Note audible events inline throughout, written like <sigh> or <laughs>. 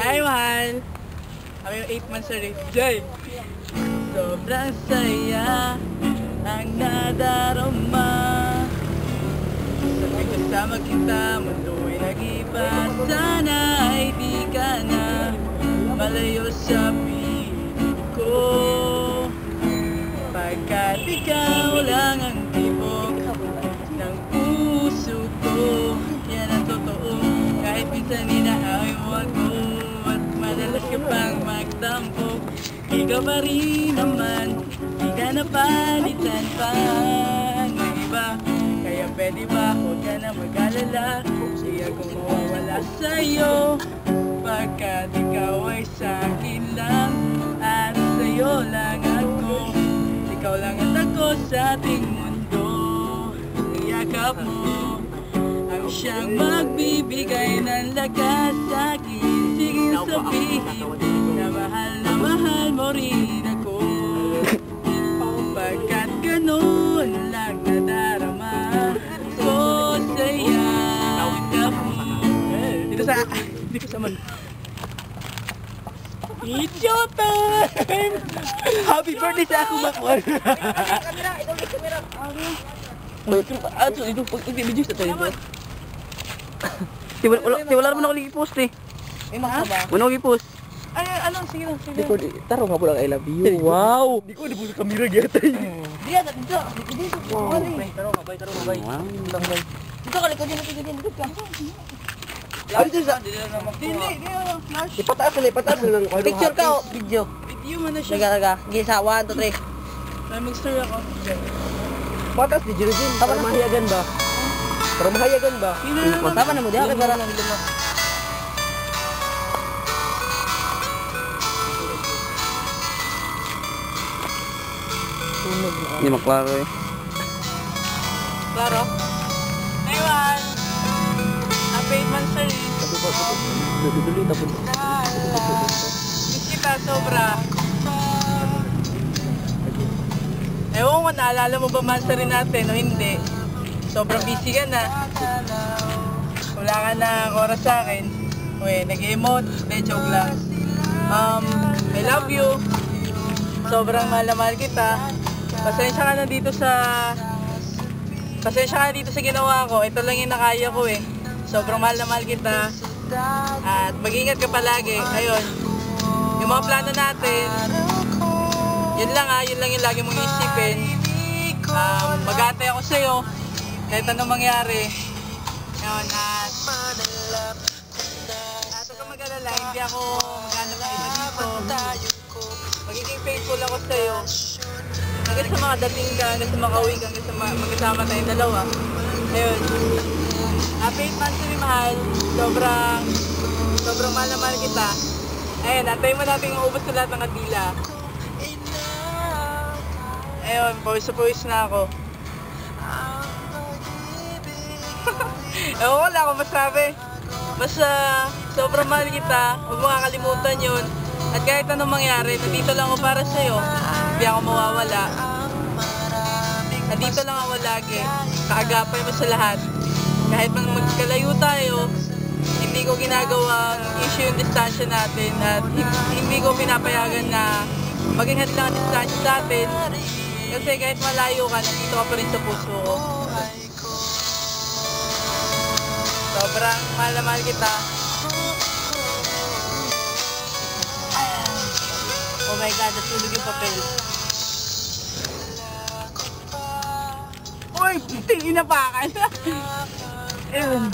Ay, mahal. Kami yung 8 months rin. Jay! Sobrang saya ang nadarama Sabi kasama kita, mundo'y nag-iba Sana ay di ka na malayo sa piling ko Pagkat ikaw lang ang Ikaw pa rin naman Di ka napalitan pa. Ng iba Kaya pwede ba? Huwag ka na mag-alala. Di ako mawawala sa'yo Pagkat ikaw ay sa'kin lang. At sa'yo lang ako. Ikaw lang ang ako sa ating mundo. Iyakap mo Ang siyang magbibigay ng lakas sa akin. Sige sabihin na mahal na mahal mo rin ako Pagkat ganun lang nadarama ko mo Dito sa... Dito sa man Video time! Happy birthday sa ako, Makwan! Kamera, ito may kamera. Wait, ato, ito, pag i-video sa tayo ba? Di wala, wala, di wala naman ako i-post eh. May mga ba? Wala ako i-post. Ay, ano, sige lang, sige. Di ko, di- taro nga po lang I love you. <laughs> Wow! Di ko, di po sa kamera gyata eh. Di, ato, dito. Dito, dito. Wow. Taro ka, bay, taro ka, bay. Wow. Dito ka, likod din, likod din, likod ka. Ay, dito sa... Hindi, ano, flash. Ipataas na, ipataas na lang. <laughs> Picture ka, oh. Video. Video mo na siya. Laga, laga. Gisa, one, two, three. May mag-story ako. Patas di Jeruzin. Para mahayagan ba? Para mahayagan ba? Tama na mo, di ako kagara. Tunog na. Hindi maklaro eh. Klaro? Aywan! Happy 8 months sir eh. Duduloy tapos. Miss kita sobra. Ewan ko, naalala mo ba man rin natin o hindi? Sobrang busy ka na. Wala ka na oras sa akin. Uy, nag-emote. Hindi, joke lang. Um, I love you. Sobrang mahal na mahal kita. Pasensya ka na dito sa... Pasensya ka na dito sa ginawa ko. Ito lang yung nakaya ko eh. Sobrang mahal na mahal kita. At mag-ingat ka palagi. Ayun. Yung mga plano natin, yun lang ah, yun lang yung lagi mong isipin. Um, mag-aantay ako sa'yo. Kahit anong mangyari. Yun, at... At huwag mag-alala, hindi ako mag-anap ng iba dito. Magiging faithful ako sa'yo. Hanggang sa mga dating ka, hanggang sa makauwi ka, hanggang sa ma- magkasama tayong dalawa. Ayun. Happy 8 months rin, mahal. Sobrang, sobrang mahal na mahal kita. Ayun, antayin mo natin yung ubos na lahat ng kadila. Ayun, pawis na pawis na ako. <laughs> Ewan ko wala akong masabi. Basta, sobrang mahal kita. Huwag mo kakalimutan yun. At kahit anong mangyari, nandito lang ako para sa'yo. Hindi ako mawawala. Nandito lang ako lagi. Kaagapay mo sa lahat. Kahit man magkalayo tayo, hindi ko ginagawang issue yung distansya natin at hi- hindi ko pinapayagan na maging hadlang ang distansya sa atin. Kasi kahit malayo ka, nandito ka pa rin sa puso ko. Sobrang mahal na mahal kita. Oh my God, natulog yung papel. Uy, tingin na pa ka. <laughs> Ayun.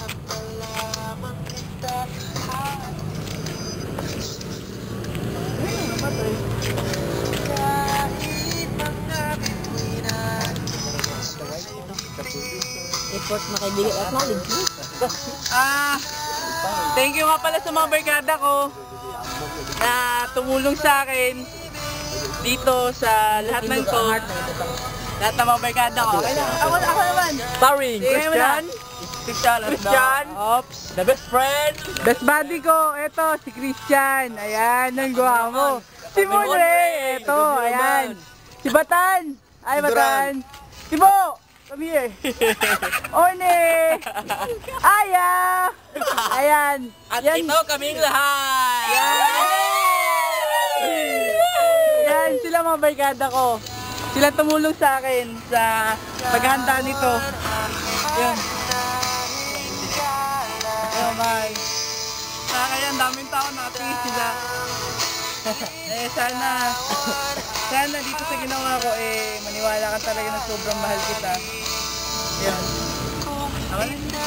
Effort na kaibigan at knowledge. Ah, thank you nga pala sa mga barkada ko na tumulong sa akin dito sa lahat ng to. Lahat ng mga barkada ko. Ako, ako naman. Na. Christian. Christian. at Christian. the- Ops. The best friend. Best buddy ko, eto, si Christian. Ayan, ang guwa mo. Si Monre, eto, ayan. Si Batan. Ay, Batan. Si Bo, come here. <laughs> One. Aya. <laughs> Ayan. At Yan. ito kaming lahat. Yan, sila mga barkada ko. Sila tumulong sa akin sa paghahanda nito. Yan. Yan, bye. Ah, kaya ang daming tao nakatingin sila. <laughs> eh, sana, <laughs> sana dito sa ginawa ko, eh, maniwala ka talaga na sobrang mahal kita. Yan. Tama na?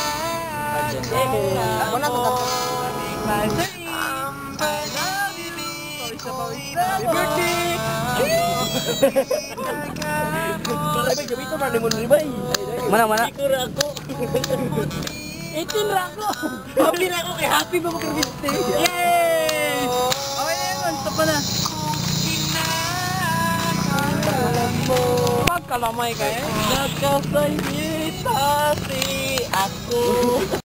Ako na to. Happy birthday! Mana, mana? Ikura ako. 18 lang ako! Happy na ako kay happy ba mag-birthday? Yay! Okay na yun, stop pa na. Pagkalamay ka eh. Nagkasay si ako.